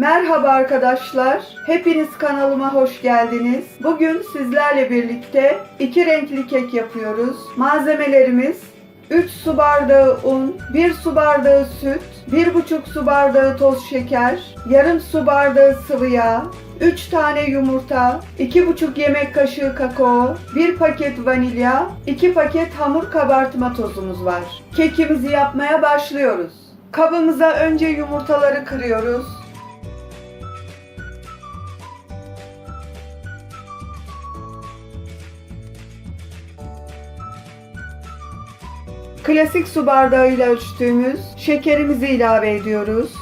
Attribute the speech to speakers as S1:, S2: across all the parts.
S1: Merhaba arkadaşlar. Hepiniz kanalıma hoş geldiniz. Bugün sizlerle birlikte iki renkli kek yapıyoruz. Malzemelerimiz 3 su bardağı un, 1 su bardağı süt, 1,5 su bardağı toz şeker, yarım su bardağı sıvı yağ, 3 tane yumurta, 2,5 yemek kaşığı kakao, 1 paket vanilya, 2 paket hamur kabartma tozumuz var. Kekimizi yapmaya başlıyoruz. Kabımıza önce yumurtaları kırıyoruz. Klasik su bardağıyla ölçtüğümüz şekerimizi ilave ediyoruz.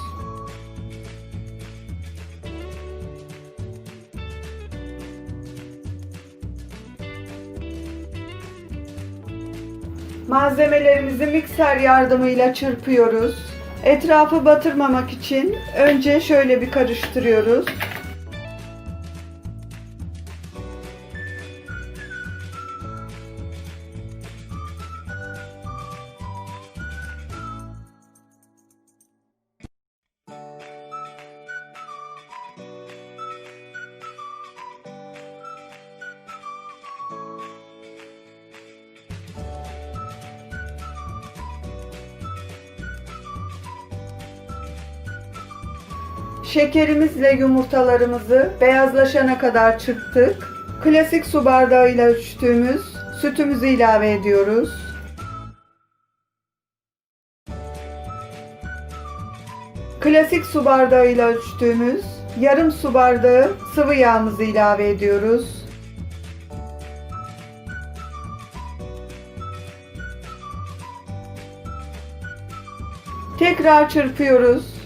S1: Malzemelerimizi mikser yardımıyla çırpıyoruz. Etrafı batırmamak için önce şöyle bir karıştırıyoruz. Şekerimizle yumurtalarımızı beyazlaşana kadar çırptık. Klasik su bardağıyla ölçtüğümüz sütümüzü ilave ediyoruz. Klasik su bardağıyla ölçtüğümüz yarım su bardağı sıvı yağımızı ilave ediyoruz. Tekrar çırpıyoruz.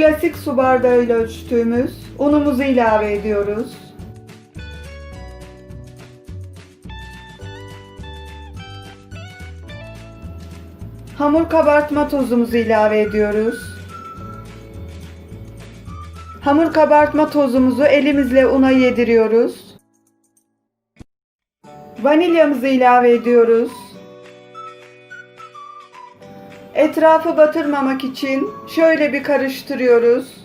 S1: Klasik su bardağıyla ölçtüğümüz unumuzu ilave ediyoruz. Hamur kabartma tozumuzu ilave ediyoruz. Hamur kabartma tozumuzu elimizle una yediriyoruz. Vanilyamızı ilave ediyoruz. Etrafı batırmamak için şöyle bir karıştırıyoruz.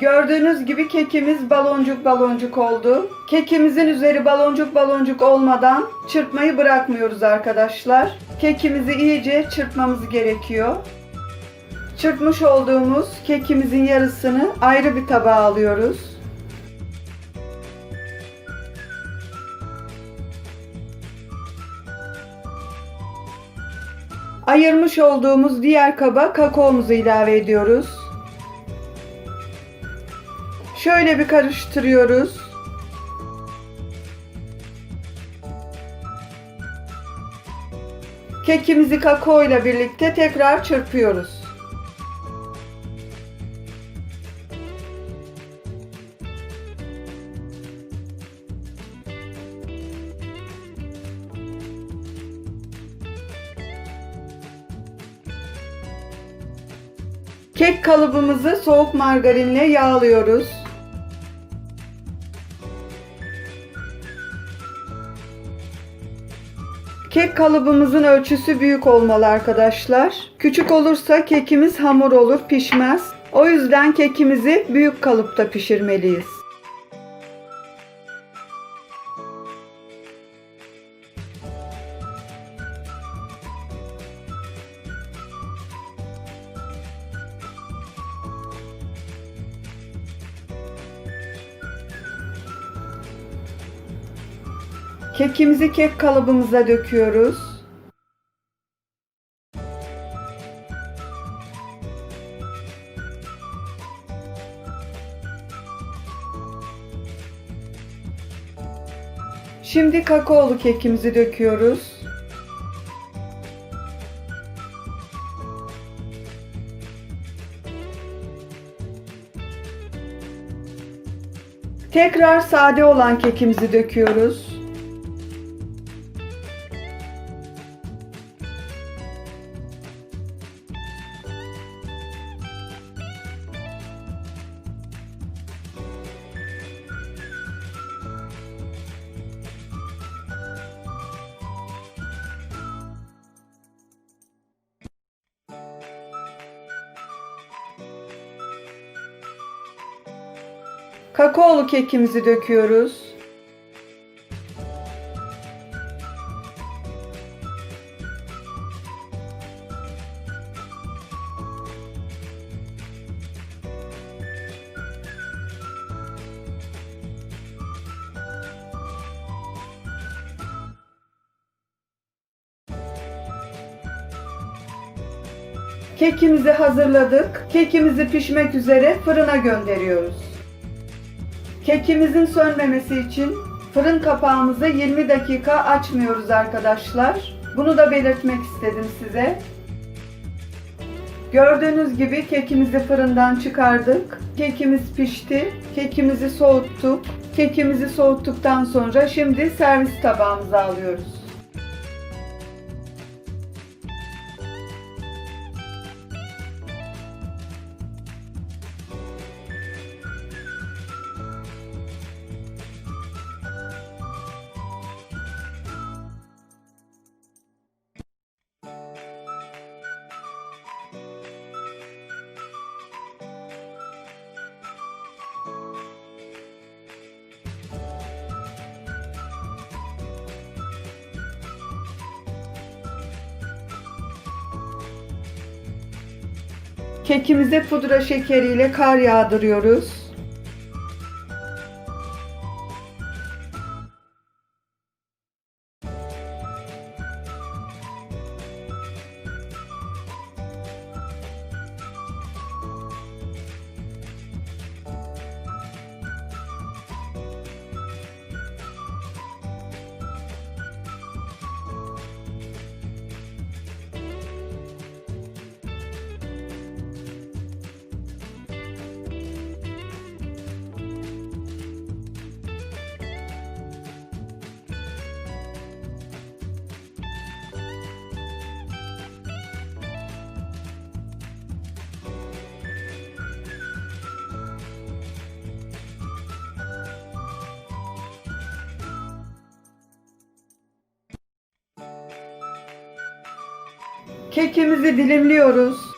S1: Gördüğünüz gibi kekimiz baloncuk baloncuk oldu. Kekimizin üzeri baloncuk baloncuk olmadan çırpmayı bırakmıyoruz arkadaşlar. Kekimizi iyice çırpmamız gerekiyor. Çırpmış olduğumuz kekimizin yarısını ayrı bir tabağa alıyoruz. Ayırmış olduğumuz diğer kaba kakaomuzu ilave ediyoruz. Şöyle bir karıştırıyoruz. Kekimizi kakao ile birlikte tekrar çırpıyoruz. Kek kalıbımızı soğuk margarinle yağlıyoruz. Kek kalıbımızın ölçüsü büyük olmalı arkadaşlar. Küçük olursa kekimiz hamur olur, pişmez. O yüzden kekimizi büyük kalıpta pişirmeliyiz. Kekimizi kek kalıbımıza döküyoruz. Şimdi kakaolu kekimizi döküyoruz. Tekrar sade olan kekimizi döküyoruz. Kakaolu kekimizi döküyoruz. Kekimizi hazırladık. Kekimizi pişmek üzere fırına gönderiyoruz. Kekimizin sönmemesi için fırın kapağımızı 20 dakika açmıyoruz arkadaşlar. Bunu da belirtmek istedim size. Gördüğünüz gibi kekimizi fırından çıkardık. Kekimiz pişti. Kekimizi soğuttuk. Kekimizi soğuttuktan sonra şimdi servis tabağımıza alıyoruz. Kekimize pudra şekeriyle kar yağdırıyoruz. Kekimizi dilimliyoruz.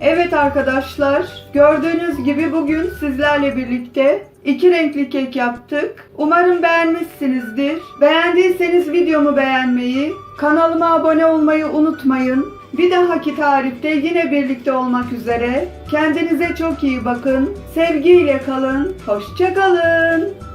S1: Evet arkadaşlar, gördüğünüz gibi bugün sizlerle birlikte iki renkli kek yaptık. Umarım beğenmişsinizdir. Beğendiyseniz videomu beğenmeyi, kanalıma abone olmayı unutmayın. Bir dahaki tarifte yine birlikte olmak üzere. Kendinize çok iyi bakın. Sevgiyle kalın. Hoşçakalın.